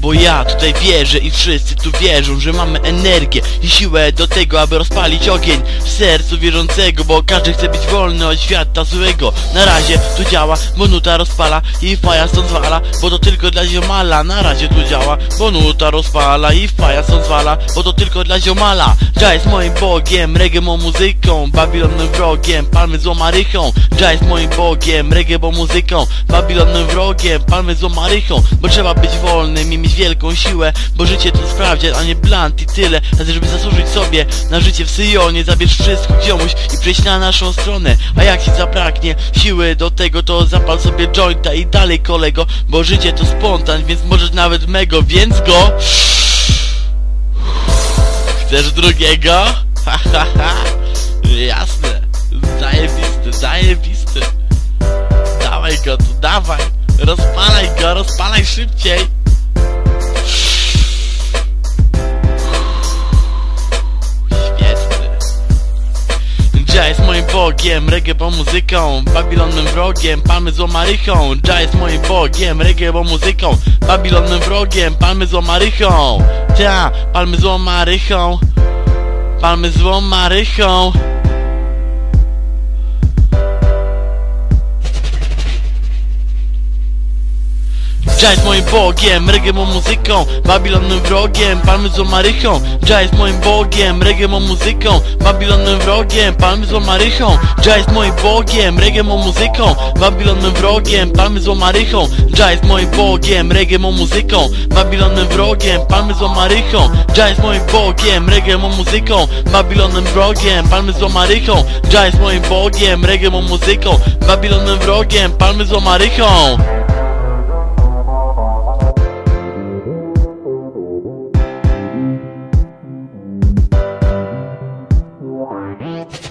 Bo ja tutaj wierzę i wszyscy tu wierzą, że mamy energię i siłę do tego, aby rozpalić ogień w sercu wierzącego Bo każdy chce być wolny od świata złego. Na razie tu działa, bo nuta rozpala i faja stąd zwala Bo to tylko dla ziomala. Na razie tu działa, bo nuta rozpala i faja stąd zwala Bo to tylko dla ziomala. Ja jest moim bogiem, reggae mą muzyką Babilonem wrogiem, palmy złą marychą Ja jest moim bogiem, reggae mą muzyką Babilonem wrogiem, palmy złą marychą Bo trzeba być wolnym i mieć wielką siłę Bo życie to sprawdzian, a nie blunt i tyle. Dlatego żeby zasłużyć sobie na życie w Syjonie Zabierz wszystko dziomuś i przejść na naszą stronę. A jak ci zabraknie siły do tego to zapal sobie jointa i dalej kolego Bo życie to spontan, więc możesz nawet mego, więc go Chcesz drugiego? Ha ha ha. Jasne. Zajebisty, zajebisty. Dawaj go tu, dawaj. Rozpalaj go, rozpalaj szybciej bogiem, reggae bo muzyką Babilonem wrogiem, palmy złą marychą Ja jest moim bogiem, reggae bo muzyką Babilonem wrogiem, palmy złą marychą Ta, palmy złą marychą Palmy złą marychą Ja jest moim bogiem, reggae mą muzyką Babilonem wrogiem, palmy złą marychą Ja jest moim bogiem, reggae mą muzyką Babilonem wrogiem, palmy złą marychą Ja jest moim bogiem, reggae mą muzyką Babilonem wrogiem, palmy złą marychą Ja jest moim bogiem, reggae mą muzyką Babilonem wrogiem, palmy złą marychą Ja jest moim bogiem, reggae mą muzyką Babilonem wrogiem, palmy Ja jest moim bogiem, reggae mą muzyką Babilonem wrogiem, palmy złą marychą Warning.